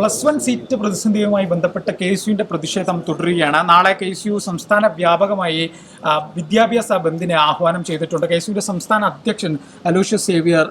Plus one seat പ്രതിസന്ധിയുമായി ബന്ധപ്പെട്ട K S യുവിന്റെ പ്രതിഷേധം തുടരുകയാണ്. നാളെ കെ എസ് യു സംസ്ഥാന വ്യാപകമായി വിദ്യാഭ്യാസ ബന്ദിനെ ആഹ്വാനം ചെയ്തിട്ടുണ്ട്. കെ എസ് യുവിന്റെ സംസ്ഥാന അധ്യക്ഷൻ അലൂഷ്യസ് സേവിയർ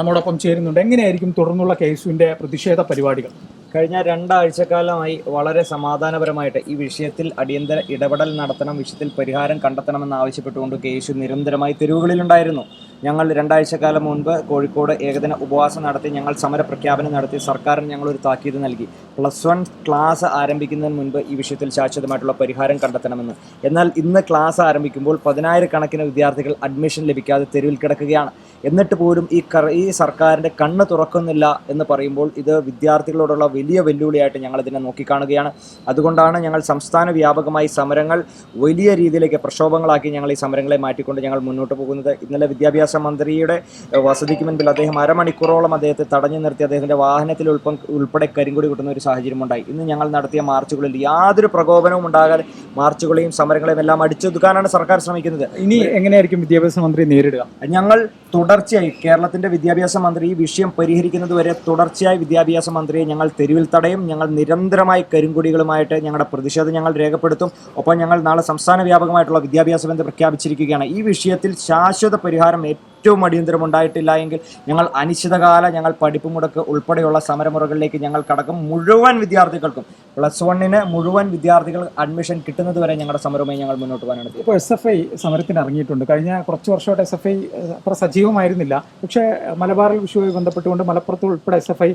നമ്മോടൊപ്പം ചേരുന്നുണ്ട്. എങ്ങനെയായിരിക്കും തുടർന്നുള്ള കെ എസ് യുവിന്റെ പ്രതിഷേധ പരിപാടികൾ? കഴിഞ്ഞ രണ്ടാഴ്ചക്കാലമായി വളരെ സമാധാനപരമായിട്ട് ഈ വിഷയത്തിൽ അടിയന്തര ഇടപെടൽ നടത്തണം വിഷയത്തിൽ പരിഹാരം കണ്ടെത്തണമെന്ന് ആവശ്യപ്പെട്ടുകൊണ്ട് കേശു നിരന്തരമായി തെരുവുകളിലുണ്ടായിരുന്നു. ഞങ്ങൾ രണ്ടാഴ്ചക്കാലം മുൻപ് കോഴിക്കോട് ഏകദിന ഉപവാസം നടത്തി ഞങ്ങൾ സമര പ്രഖ്യാപനം നടത്തി സർക്കാരിന് ഞങ്ങൾ ഒരു താക്കീത് നൽകി. പ്ലസ് വൺ ക്ലാസ് ആരംഭിക്കുന്നതിന് മുൻപ് ഈ വിഷയത്തിൽ ശാശ്വതമായിട്ടുള്ള പരിഹാരം കണ്ടെത്തണമെന്ന്. എന്നാൽ ഇന്ന് ക്ലാസ് ആരംഭിക്കുമ്പോൾ പതിനായിരക്കണക്കിന് വിദ്യാർത്ഥികൾ അഡ്മിഷൻ ലഭിക്കാതെ തെരുവിൽ കിടക്കുകയാണ്. എന്നിട്ട് പോലും ഈ ഈ സർക്കാരിന്റെ കണ്ണ് തുറക്കുന്നില്ല എന്ന് പറയുമ്പോൾ ഇത് വിദ്യാർത്ഥികളോടുള്ള വലിയ വെല്ലുവിളിയായിട്ട് ഞങ്ങൾ ഇതിനെ നോക്കിക്കാണുകയാണ്. അതുകൊണ്ടാണ് ഞങ്ങൾ സംസ്ഥാന വ്യാപകമായി സമരങ്ങൾ വലിയ രീതിയിലേക്ക് പ്രക്ഷോഭങ്ങളാക്കി ഞങ്ങൾ ഈ സമരങ്ങളെ മാറ്റിക്കൊണ്ട് ഞങ്ങൾ മുന്നോട്ട് പോകുന്നത്. ഇന്നലെ വിദ്യാഭ്യാസ മന്ത്രിയുടെ ഏഹ്, വസതിക്ക് മുൻപിൽ അദ്ദേഹം അരമണിക്കൂറോളം അദ്ദേഹത്തെ തടഞ്ഞു നിർത്തി അദ്ദേഹത്തിന്റെ വാഹനത്തിൽ ഉൾപ്പം ഉൾപ്പെടെ കരിങ്കൊടി കിട്ടുന്ന ഒരു സാഹചര്യമുണ്ടായി. ഇന്ന് ഞങ്ങൾ നടത്തിയ മാർച്ചുകളിൽ യാതൊരു പ്രകോപനവും ഉണ്ടാകാതെ മാർച്ചുകളെയും സമരങ്ങളെയും എല്ലാം അടിച്ചൊതുക്കാനാണ് സർക്കാർ ശ്രമിക്കുന്നത്. ഇനി എങ്ങനെയായിരിക്കും വിദ്യാഭ്യാസ മന്ത്രി നേരിടുക? ഞങ്ങൾ തുടർച്ചയായി കേരളത്തിന്റെ വിദ്യാഭ്യാസ മന്ത്രി ഈ വിഷയം പരിഹരിക്കുന്നത് വരെ തുടർച്ചയായി വിദ്യാഭ്യാസ മന്ത്രിയെ ഞങ്ങൾ തെരുവിൽ തടയും ഞങ്ങൾ നിരന്തരമായി കരിങ്കുടികളുമായിട്ട് ഞങ്ങളുടെ പ്രതിഷേധം ഞങ്ങൾ രേഖപ്പെടുത്തും ഒപ്പം ഞങ്ങൾ നാളെ സംസ്ഥാന വ്യാപകമായിട്ടുള്ള വിദ്യാഭ്യാസ ബന്ധം പ്രഖ്യാപിച്ചിരിക്കുകയാണ്. ഈ വിഷയത്തിൽ ശാശ്വത പരിഹാരം ഏറ്റവും അടിയന്തരം ഉണ്ടായിട്ടില്ല എങ്കിൽ ഞങ്ങൾ അനിശ്ചിതകാല ഞങ്ങൾ പഠിപ്പ് മുടക്ക് ഉൾപ്പെടെയുള്ള സമരമുറകളിലേക്ക് ഞങ്ങൾ കടക്കും. മുഴുവൻ വിദ്യാർത്ഥികൾക്കും പ്ലസ് വണ്ണിന് മുഴുവൻ വിദ്യാർത്ഥികൾ അഡ്മിഷൻ കിട്ടുന്നത് വരെ ഞങ്ങളുടെ സമരവുമായി ഞങ്ങൾ മുന്നോട്ട് പോകാനാണ്. ഇപ്പോൾ എസ് എഫ് ഐ സമരത്തിന് ഇറങ്ങിയിട്ടുണ്ട്. കഴിഞ്ഞ കുറച്ച് വർഷമായിട്ട് എസ് എഫ് ഐ അത്ര സജീവമായിരുന്നില്ല. പക്ഷേ മലബാറിൽ വിഷയവുമായി ബന്ധപ്പെട്ടുകൊണ്ട് മലപ്പുറത്ത് ഉൾപ്പെടെ എസ് എഫ് ഐ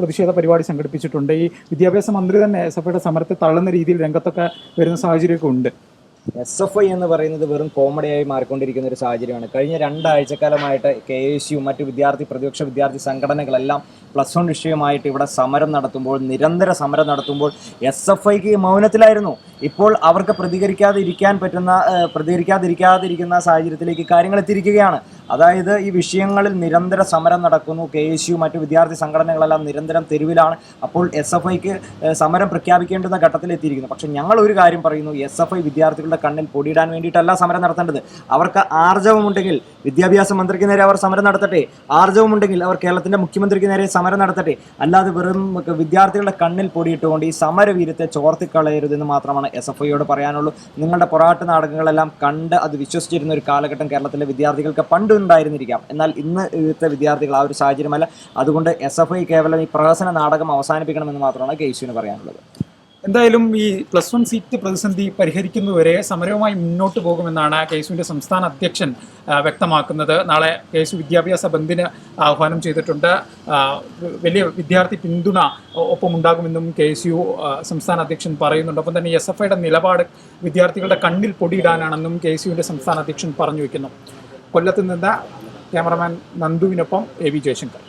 പ്രതിഷേധ പരിപാടി സംഘടിപ്പിച്ചിട്ടുണ്ട്. ഈ വിദ്യാഭ്യാസ മന്ത്രി തന്നെ എസ് എഫ് ഐയുടെ സമരത്തെ തള്ളുന്ന രീതിയിൽ രംഗത്തൊക്കെ വരുന്ന സാഹചര്യമൊക്കെ ഉണ്ട്. എസ് എഫ് ഐ എന്ന് പറയുന്നത് വെറും കോമഡിയായി മാറിക്കൊണ്ടിരിക്കുന്ന ഒരു സാഹചര്യമാണ്. കഴിഞ്ഞ രണ്ടാഴ്ചക്കാലമായിട്ട് കെ എസ് യു മറ്റ് വിദ്യാർത്ഥി പ്രതിപക്ഷ വിദ്യാർത്ഥി സംഘടനകളെല്ലാം പ്ലസ് വൺ വിഷയമായിട്ട് ഇവിടെ സമരം നടത്തുമ്പോൾ നിരന്തര സമരം നടത്തുമ്പോൾ എസ് എഫ് ഐക്ക് മൗനത്തിലായിരുന്നു. ഇപ്പോൾ അവർക്ക് പ്രതികരിക്കാതെ ഇരിക്കാൻ പറ്റുന്ന പ്രതികരിക്കാതിരിക്കാതിരിക്കുന്ന സാഹചര്യത്തിലേക്ക് കാര്യങ്ങൾ എത്തിയിരിക്കുകയാണ്. അതായത് ഈ വിഷയങ്ങളിൽ നിരന്തര സമരം നടക്കുന്നു. കെ എസ് യു മറ്റ് വിദ്യാർത്ഥി സംഘടനകളെല്ലാം നിരന്തരം തെരുവിലാണ്. അപ്പോൾ എസ് എഫ് ഐക്ക് സമരം പ്രഖ്യാപിക്കേണ്ടുന്ന ഘട്ടത്തിലെത്തിയിരിക്കുന്നു പക്ഷെ ഞങ്ങൾ ഒരു കാര്യം പറയുന്നു. എസ് എഫ് ഐ വിദ്യാർത്ഥികളുടെ കണ്ണിൽ പൊടിയിടാൻ വേണ്ടിയിട്ടല്ല സമരം നടത്തേണ്ടത്. അവർക്ക് ആർജവമുണ്ടെങ്കിൽ വിദ്യാഭ്യാസ മന്ത്രിക്ക് നേരെ അവർ സമരം നടത്തട്ടെ. ആർജവമുണ്ടെങ്കിൽ അവർ കേരളത്തിന്റെ മുഖ്യമന്ത്രിക്ക് നേരെ സമരം നടത്തട്ടെ. അല്ലാതെ വെറും വിദ്യാർത്ഥികളുടെ കണ്ണിൽ പൊടിയിട്ടുകൊണ്ട് ഈ സമരവീരത്തെ ചോർത്തിക്കളയരുതെന്ന് മാത്രമാണ് എസ് എഫ് ഐയോട് പറയാനുള്ളൂ. നിങ്ങളുടെ പൊറാട്ട് നാടകങ്ങളെല്ലാം കണ്ട് അത് വിശ്വസിച്ചിരുന്ന ഒരു കാലഘട്ടം കേരളത്തിലെ വിദ്യാർത്ഥികൾക്ക് പണ്ട് ഉണ്ടായിരുന്നിരിക്കാം എന്നാൽ ഇന്ന് ഇവിടുത്തെ വിദ്യാർത്ഥികൾ ആ ഒരു സാഹചര്യമല്ല. അതുകൊണ്ട് എസ് എഫ് ഐ കേവലം ഈ പ്രഹസന നാടകം അവസാനിപ്പിക്കണമെന്ന് മാത്രമാണ് കേശുവിന് പറയാനുള്ളത്. എന്തായാലും ഈ പ്ലസ് വൺ സീറ്റ് പ്രതിസന്ധി പരിഹരിക്കുന്നതുവരെ സമരവുമായി മുന്നോട്ട് പോകുമെന്നാണ് കെ എസുവിന്റെ സംസ്ഥാന അധ്യക്ഷൻ വ്യക്തമാക്കുന്നത്. നാളെ കെ എസ് വിദ്യാഭ്യാസ ബന്ദിന് ആഹ്വാനം ചെയ്തിട്ടുണ്ട്. വലിയ വിദ്യാർത്ഥി പിന്തുണ ഒപ്പം ഉണ്ടാകുമെന്നും കെ എസ് യു സംസ്ഥാന അധ്യക്ഷൻ പറയുന്നുണ്ട്. ഒപ്പം തന്നെ എസ് എഫ് ഐയുടെ നിലപാട് വിദ്യാർത്ഥികളുടെ കണ്ണിൽ പൊടിയിടാനാണെന്നും കെ എസ് യുവിന്റെ സംസ്ഥാന അധ്യക്ഷൻ പറഞ്ഞു വയ്ക്കുന്നു. കൊല്ലത്ത് നിന്ന് ക്യാമറമാൻ നന്ദുവിനൊപ്പം എ വി ജയശങ്കർ.